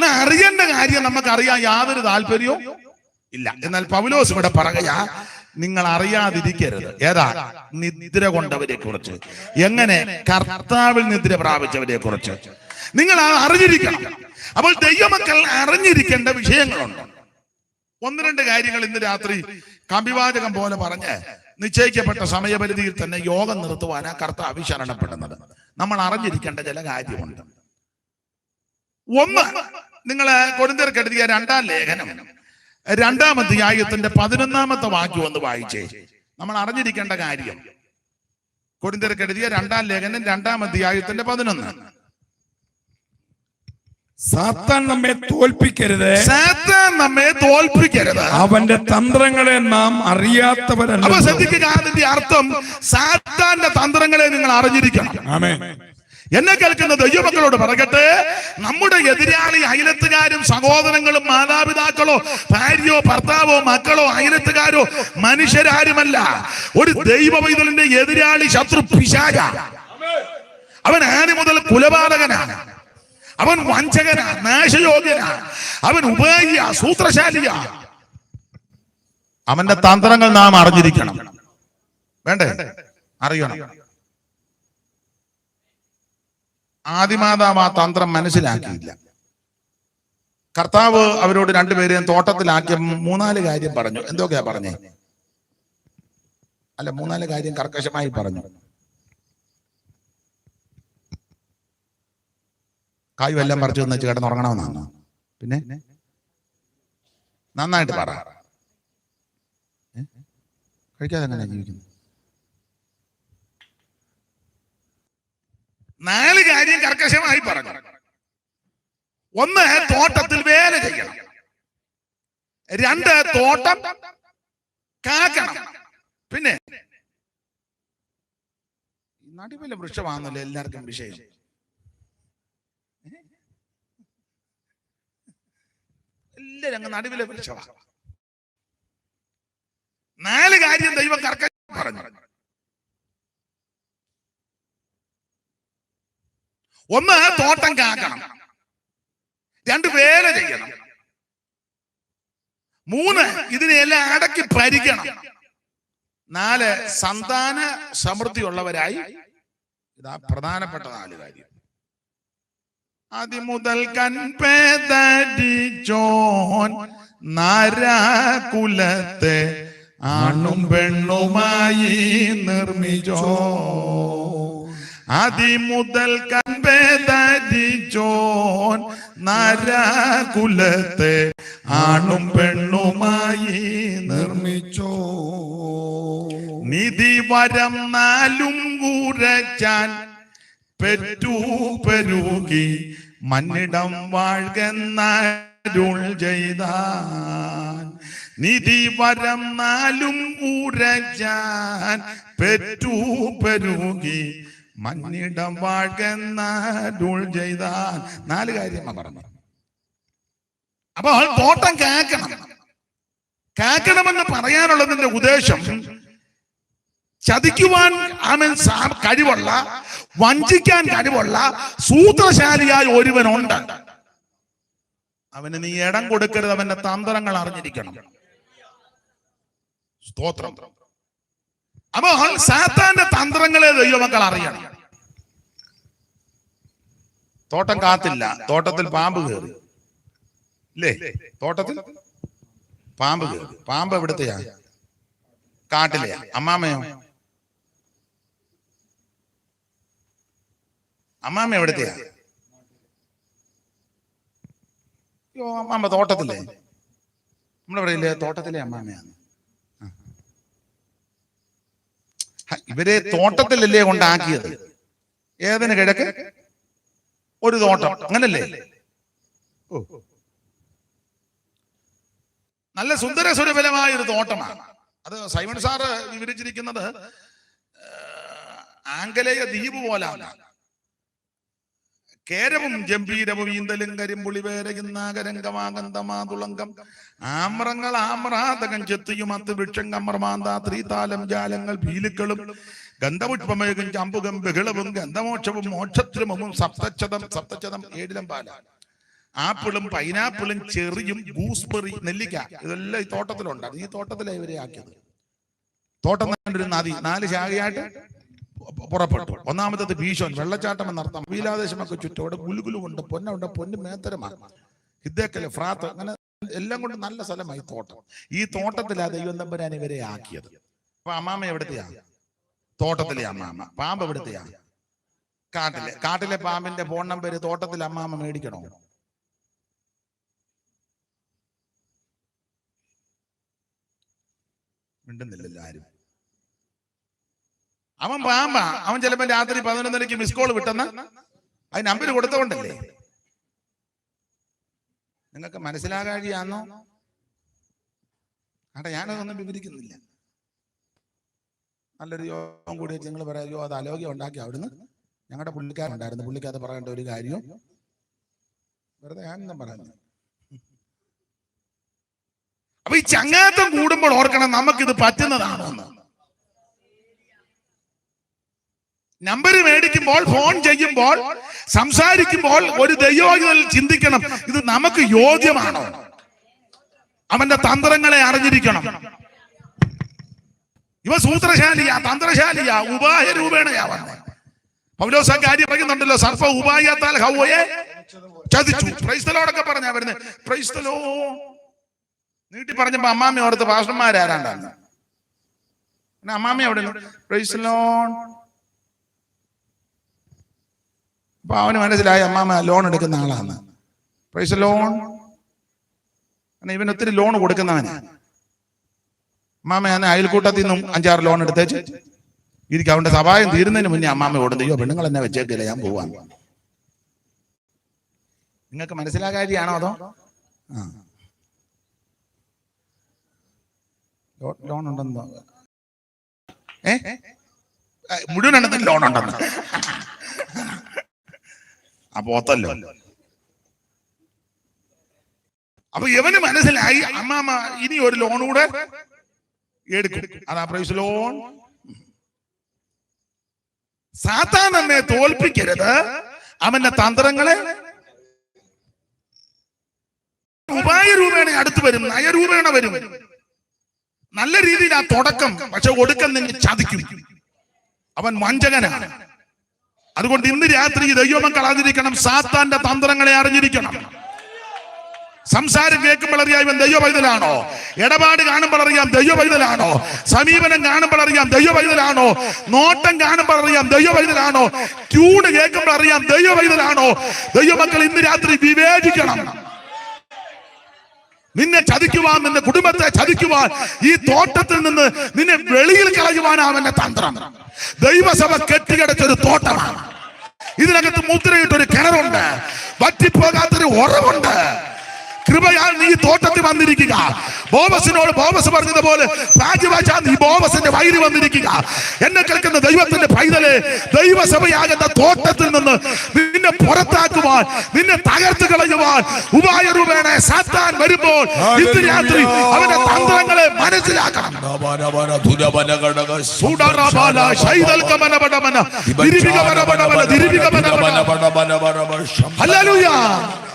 എന്നാൽ അറിയേണ്ട കാര്യം നമുക്ക് അറിയാൻ യാതൊരു താല്പര്യവും ഇല്ല. എന്നാൽ പൗലോസ് ഇവിടെ പറയുക നിങ്ങൾ അറിയാതിരിക്കരുത്. ഏതാ? നിദ്ര കൊണ്ടവരെ കുറിച്ച് എങ്ങനെ? കർത്താവിൽ നിദ്ര പ്രാപിച്ചവരെ കുറിച്ച് നിങ്ങൾ അറിഞ്ഞിരിക്കണം. അപ്പോൾ ദൈവമക്കൾ അറിഞ്ഞിരിക്കേണ്ട വിഷയങ്ങളുണ്ട്. ഒന്ന് രണ്ട് കാര്യങ്ങൾ ഇന്ന് രാത്രി കമ്പിവാചകം പോലെ പറഞ്ഞ് നിശ്ചയിക്കപ്പെട്ട സമയപരിധിയിൽ തന്നെ യോഗം നിർത്തുവാനാ കർത്താവ് ശരണപ്പെടുന്നത്. നമ്മൾ അറിഞ്ഞിരിക്കേണ്ട ചില കാര്യമുണ്ട്. ഒന്ന് നിങ്ങൾ കൊടുന്തർക്ക് എഴുതിയ രണ്ടാം ലേഖനം. രണ്ടാം അധ്യായത്തിന്റെ പതിനൊന്നാമത്തെ വാക്യം ഒന്ന് വായിച്ചേ. നമ്മൾ അറിഞ്ഞിരിക്കേണ്ട കാര്യം. കൊടുന്തർക്ക് എഴുതിയ രണ്ടാം ലേഖനം രണ്ടാം അധ്യായത്തിന്റെ പതിനൊന്ന്. സാത്താൻ നമ്മെ തോൽപ്പിക്കരുത്. സാത്താൻ നമ്മെ തോൽപ്പിക്കരുത്. അവന്റെ തന്ത്രങ്ങളെ നാം അറിയാത്തവരല്ല. അപ്പൊ ശ്രദ്ധിക്കുക അതിന്റെ അർത്ഥം സാത്താന്റെ തന്ത്രങ്ങളെ നിങ്ങൾ അറിഞ്ഞിരിക്കണം. ആമേ എന്നെ കേൾക്കുന്ന ദൈവമക്കളോട് പറയട്ടെ? നമ്മുടെ എതിരാളി അയലത്തുകാരും സഹോദരങ്ങളും മാതാപിതാക്കളോ ഭാര്യയോ ഭർത്താവോ മക്കളോ അയലത്തുകാരോ മനുഷ്യരാരുമല്ല. ഒരു ദൈവ പൈതലിന്റെ എതിരാളി ശത്രു പിശാച. അവൻ ആന മുതൽ കുലപാതകനാണ്. അവൻ വഞ്ചകനാ നാശയോഗ്യനാ. അവൻ ഉപായിയ സൂത്രശാലിയ. അവന്റെ തന്ത്രങ്ങൾ നാം അറിഞ്ഞിരിക്കണം. വേണ്ടേ? അറിയണം. ആദിമാതാവ് ആ തന്ത്രം മനസ്സിലാക്കിയില്ല. കർത്താവ് അവരോട് രണ്ടുപേരെയും തോട്ടത്തിലാക്കിയ മൂന്നാൽ കാര്യം പറഞ്ഞു. എന്തൊക്കെയാ പറഞ്ഞേ? അല്ല മൂന്നാൽ കാര്യം കർക്കശമായി പറഞ്ഞു. കായ് എല്ലാം പറിച്ചു വെച്ച് കിടന്നുറങ്ങണമെന്നാണ്? പിന്നെ? നന്നായിട്ട് പറ? കഴിക്കാതെ എങ്ങനെ ജീവിക്കുന്നു നാല് കാര്യം കർക്കശമായി പറഞ്ഞു. ഒന്ന് തോട്ടത്തിൽ വേല ചെയ്യണം. രണ്ട് തോട്ടം കാക്കണം. പിന്നെ നടുവിലെ വൃക്ഷമാണല്ലോ എല്ലാവർക്കും വിഷയം. എല്ലാരും അങ്ങ് നടുവിലെ വൃക്ഷമാണ് നാല് കാര്യം ദൈവം കർക്കശം പറഞ്ഞു. ഒന്ന് തോട്ടം കാക്കണം. രണ്ട് വേല ചെയ്യണം. മൂന്ന് ഇതിനെല്ലാം അടക്കി ഭരിക്കണം. നാല് സന്താന സമൃദ്ധിയുള്ളവരായി. ഇതാ പ്രധാനപ്പെട്ട നാല് കാര്യം. അതിമുതൽ കൺപേതടിച്ചോൻ നാരാകുലത്തെ ആണും പെണ്ണുമായി നിർമ്മിച്ചോ. അതിമുതൽ കൺപേതടിച്ചോൻ നരകുലത്തെ ആണും പെണ്ണുമായി നിർമ്മിച്ചോ. നിധി വരം നാലും കൂരച്ചാൻ പെറ്റു പെരുകി മണ്ണിടം വാഴ്കെന്നരുൾ ചെയ്താൻ. നിധി വരം നാലും കൂരച്ചാൻ പെറ്റു പെരുകി മന്നിടം വാഴ്കെന്നരുൾ ചെയ്താൽ നാല് കാര്യമാണ് പറഞ്ഞു. അപ്പോൾ തോട്ടം കേക്കണം കേൾക്കണമെന്ന് പറയാനുള്ളതിന്റെ ഉദ്ദേശം ചതിക്കുവാൻ ആമൻ കഴിവുള്ള വഞ്ചിക്കാൻ കഴിവുള്ള സൂത്രശാലിയായ ഒരുവനുണ്ട്. അവന് നീ ഇടം കൊടുക്കരുത് അവന്റെ തന്ത്രങ്ങൾ അറിഞ്ഞിരിക്കണം. സ്തോത്രം. അപ്പോൾ സാത്താന്റെ തന്ത്രങ്ങളെ ദൈവമക്കൾ അറിയണം. തോട്ടം കാത്തില്ല. തോട്ടത്തിൽ പാമ്പ് കയറി ഇല്ലേ? തോട്ടത്തിൽ? പാമ്പ് കയറി പാമ്പ് എവിടത്തെയാ? കാട്ടിലെയാ. അമ്മാമയോ? അമ്മാമ എവിടത്തെയാ? അയ്യോ അമ്മാമ്മ തോട്ടത്തില്ലേ? നമ്മുടെ ഇല്ലേ തോട്ടത്തിലെ അമ്മാമയാണ് ആ. ഹ, ഇവരെ തോട്ടത്തിലല്ലേ കൊണ്ടാക്കിയത്? ഏതിന് കിഴക്ക്? ഒരു തോട്ടം. അങ്ങനല്ലേ? ഓ. നല്ല സുന്ദര സുരഫലമായ ഒരു തോട്ടമാണ്. അത് സൈമൺ സാറ് വിവരിച്ചിരിക്കുന്നത് ആംഗലേയ ദ്വീപ് പോലാണ്. കേരവും ജംഭീരവും ഈന്തലും കരിമ്പുളി വേരകിന്നാകരംഗമാകന്തമാതുളങ്കം ആമ്രങ്ങൾ ആമ്രാതകം ചെത്തിയും അത്ത് വൃക്ഷം കമ്മർമാന്ത ത്രീതാലം ജാലങ്ങൾ ഭീലുക്കളും. ഗന്ധപുഷ്പമേകും ചമ്പുകം ബഹളവും ഗന്ധമോക്ഷവും മോക്ഷത്രമവും സപ്തച്ഛതം സപ്തച്ഛതം ഏഴിലം പാല. ആപ്പിളും പൈനാപ്പിളും ചെറിയും ഗൂസ്ബെറി നെല്ലിക്ക. ഇതെല്ലാം ഈ തോട്ടത്തിലുണ്ടായിരുന്നു ഈ തോട്ടത്തിലാണ് ഇവരെ ആക്കിയത്. തോട്ടം ഒരു നദി. നാല് ശാഖയായിട്ട് പുറപ്പെട്ടു. ഒന്നാമത്തത് ഭീഷൻ വെള്ളച്ചാട്ടം എന്നർത്ഥം വീലാദേശമൊക്കെ ചുറ്റും അവിടെ ഗുലുഗുലുണ്ട് പൊന്നുണ്ട് പൊന്ന് മേത്തരമാണ് ഹിദ്ദേക്കൽ ഫ്രാത്ത് അങ്ങനെ എല്ലാം കൊണ്ട് നല്ല സ്ഥലമായി തോട്ടം. ഈ തോട്ടത്തിലാ ദൈവം തമ്പുരാൻ ഇവരെ ആക്കിയത്. അപ്പൊ അമ്മാമ എവിടത്തെയാ തോട്ടത്തിലെ അമ്മാമ. പാമ്പ് എവിടത്തെയാ കാട്ടിലെ കാട്ടിലെ പാമ്പിന്റെ ഫോൺ നമ്പർ തോട്ടത്തിലെ അമ്മാമ മേടിക്കണോ? മിണ്ടുന്നില്ലല്ലോ ആരും. അവൻ പാമ്പ. അവൻ ചിലപ്പോ രാത്രി പതിനൊന്നരക്ക് മിസ് കോൾ വിട്ടെന്ന് അത് നമ്പർ കൊടുത്തോണ്ടല്ലേ നിങ്ങൾക്ക് മനസ്സിലാകാഴിയാന്നോ? ആട്ടെ ഞാനതൊന്നും വിവരിക്കുന്നില്ല. നല്ലൊരു യോഗം കൂടി വെച്ച് നിങ്ങൾ പറയുകയോ അത് അലോകം ഉണ്ടാക്കി അവിടുന്ന്. ഞങ്ങളുടെ പുള്ളിക്കാരുണ്ടായിരുന്നു. പുള്ളിക്കകത്ത് പറയേണ്ട ഒരു കാര്യവും വെറുതെ ഞാനൊന്നും പറയുന്നു അപ്പൊ ഈ ചങ്ങാത്തം കൂടുമ്പോൾ ഓർക്കണം നമുക്കിത് പറ്റുന്നതാണോ നമ്പർ മേടിക്കുമ്പോൾ ഫോൺ ചെയ്യുമ്പോൾ സംസാരിക്കുമ്പോൾ ഒരു ദൈവോഗ്യതയിൽ ചിന്തിക്കണം. ഇത് നമുക്ക് യോഗ്യമാണോ? അവന്റെ തന്ത്രങ്ങളെ അറിഞ്ഞിരിക്കണം. ഇവ സൂത്രശാലിയാ തന്ത്രശാലിയാ ഉപായ രൂപേണയാ വന്നത് പൗലോസ് കാര്യം പറയുന്നുണ്ടല്ലോ സർഫ ഉപായത്താൽ ഹൗവയെ ചതിച്ചു. ക്രൈസ്തലോടൊക്കെ പറഞ്ഞാ വരുന്നത് ക്രൈസ്തലോ നീട്ടി പറഞ്ഞപ്പോ അമ്മാമ്മ ഓർത്ത് പാഷന്മാരാരാണ്ടാണ് പിന്നെ അമ്മാമ്മ അവിടെ ക്രൈസ്തലോൺ അപ്പൊ അവന് മനസ്സിലായി അമ്മാമ്മ ലോൺ എടുക്കുന്ന ആളാണ് പൈസ ലോൺ ഇവൻ ഒത്തിരി ലോൺ കൊടുക്കുന്നവന്. അമ്മാമ്മ ഞാൻ അയൽക്കൂട്ടത്തിൽ നിന്നും അഞ്ചാറ് ലോൺ എടുത്തേച്ച്. ഇരിക്കും അവന്റെ സഹായം തീരുന്നതിന് മുന്നേ അമ്മാമ്മ ഓടുന്നു അയ്യോ പെണ്ണുങ്ങൾ എന്നെ വെച്ചേക്കില്ല ഞാൻ പോവാൻ നിങ്ങൾക്ക് മനസ്സിലാകാരിയാണോ അതോ? ലോൺ ഉണ്ടെന്നോ. ഏ? മുഴുവൻ ലോൺ ഉണ്ടെന്ന്. അപ്പൊ പോത്തല്ലോ അപ്പൊ ഇവന് മനസ്സിലായി അമ്മ ഇനി ഒരു ലോൺ കൂടെ എടുക്കും. അതാ പ്രൈസ് ലോൺ സാത്താൻ തോൽപ്പിക്കരുത്. അവന്റെ തന്ത്രങ്ങളെ ഉപായ രൂപേണ അടുത്ത് വരും നയരൂപേണ വരും. നല്ല രീതിയിൽ ആ തുടക്കം പക്ഷെ ഒടുക്കം നിന്നെ ചതിക്കും. അവൻ വഞ്ചകനാണ്. അതുകൊണ്ട് ഇന്ന് രാത്രി ദൈവമക്കൾ അറിഞ്ഞിരിക്കണം സാത്താന്റെ തന്ത്രങ്ങളെ അറിഞ്ഞിരിക്കണം. സംസാരം കേൾക്കുമ്പോൾ അറിയാം ഇവൻ ദൈവ ഇടപാട് കാണുമ്പോൾ അറിയാം ദൈവ സമീപനം കാണുമ്പോൾ അറിയാം ദൈവ നോട്ടം കാണുമ്പോൾ അറിയാം ദൈവ പൈതലാണോ ട്യൂണ് കേൾക്കുമ്പോൾ അറിയാം ദൈവ ദൈവമക്കൾ ഇന്ന് രാത്രി വിവേചിക്കണം. നിന്നെ ചതിക്കുവാൻ നിന്റെ കുടുംബത്തെ ചതിക്കുവാൻ ഈ തോട്ടത്തിൽ നിന്ന് നിന്നെ വെളിയിൽ കളയുവാൻ അവന്റെ തന്ത്രം. ദൈവസഭ കെട്ടിക്കിടച്ചൊരു തോട്ടമാണ്. ഇതിനകത്ത് മുദ്രയിട്ടൊരു കിണറുണ്ട്. വറ്റിപ്പോകാത്തൊരു ഉറവുണ്ട്. കൃപയാൽ നീ തോട്ടത്തിൽ വന്നിരിക്കുക. ബോബസിനോട് ബോബസ് പറഞ്ഞതുപോലെ രാജവാചാ നീ ബോബസിന്റെ വൈരി വന്നിരിക്കുക. എന്നെ കേൾക്കുന്ന ദൈവത്തിന്റെ പൈതലെ ദൈവസഭയാകുന്ന തോട്ടത്തിൽ നിന്ന് നിന്നെ പുറത്താക്കുവാൻ നിന്നെ തകർത്ത് കളയുവാൻ ഉപായരൂപേണ സാത്താൻ വരുമ്പോൾ ഇന്ന് രാത്രി അവന്റെ തന്ത്രങ്ങളെ മനസ്സിലാക്കണം. ഹല്ലേലൂയ.